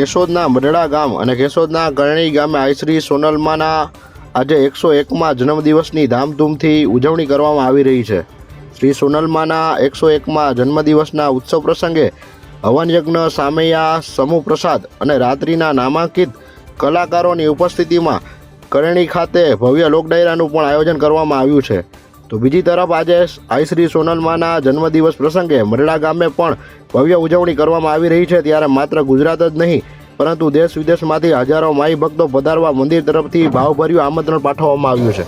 કેશોદના મડડા ગામ અને કેશોદના કરણી ગામે આઈશ્રી સોનલમાના આજે એકસો એકમાં જન્મદિવસની ધામધૂમથી ઉજવણી કરવામાં આવી રહી છે. શ્રી સોનલમાના એકસો એકમાં જન્મદિવસના ઉત્સવ પ્રસંગે હવન યજ્ઞ, સામૈયા, સમૂહ પ્રસાદ અને રાત્રિના નામાંકિત કલાકારોની ઉપસ્થિતિમાં કરણી ખાતે ભવ્ય લોકડાયરાનું પણ આયોજન કરવામાં આવ્યું છે. તો બીજી તરફ આજે આઈશ્રી સોનલમાના જન્મદિવસ પ્રસંગે મરડા ગામે પણ ભવ્ય ઉજવણી કરવામાં આવી રહી છે. ત્યારે માત્ર ગુજરાત જ નહીં પરંતુ દેશ વિદેશમાંથી હજારો માઈ ભક્તો પધારવા મંદિર તરફથી ભાવભર્યું આમંત્રણ પાઠવવામાં આવ્યું છે.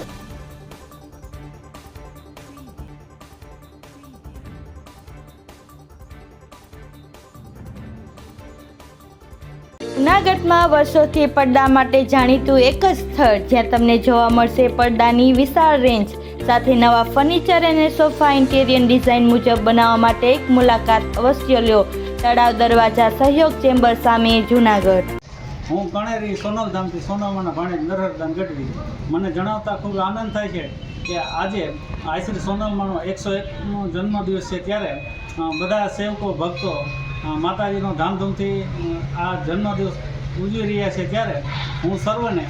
જૂનાગઢમાં વર્ષોથી પડદા માટે જાણીતું એક જ સ્થળ જ્યાં તમને જોવા મળશે પડદાની વિશાળ રેન્જ સાથે નવા ફર્નિચર અને સોફા ઇન્ટેરિયર ડિઝાઇન મુજબ બનાવવા માટે એક મુલાકાત અવશ્ય લ્યો તળાવ દરવાજા સહયોગ ચેમ્બર સામે જૂનાગઢ. હું કણેરી સોનલધામથી સોનામાના ભાણે નરહરદાન ગઢવી. મને જણાવતા ખૂબ આનંદ થાય છે કે આજે આશ્રી સોનલમાનો એકસો એકનો જન્મદિવસ છે ત્યારે બધા સેવકો, ભક્તો માતાજીનો ધામધૂમથી આ જન્મદિવસ ઉજવી રહ્યા છે ત્યારે હું સર્વને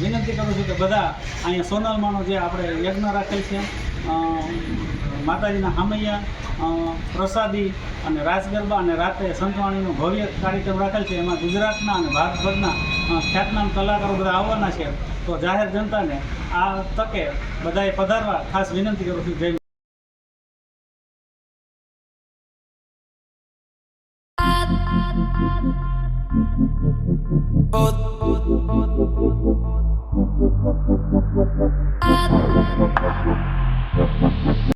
વિનંતી કરું છું કે બધા અહીંયા સોનલમાનો જે આપણે યજ્ઞ રાખેલ છે માતાજીના હામૈયા પ્રસાદી અને રાસ ગરબા અને રાતે સંતવાણીનો ભવ્ય કાર્યક્રમ રાખેલ છે એમાં ગુજરાતના અને ભારતભરના ખ્યાતનામ કલાકારો બધા આવવાના છે તો જાહેર જનતાને આ તકે બધાએ પધારવા ખાસ વિનંતી કરું છું જય Both, both, both, both, both, both, both, both, both.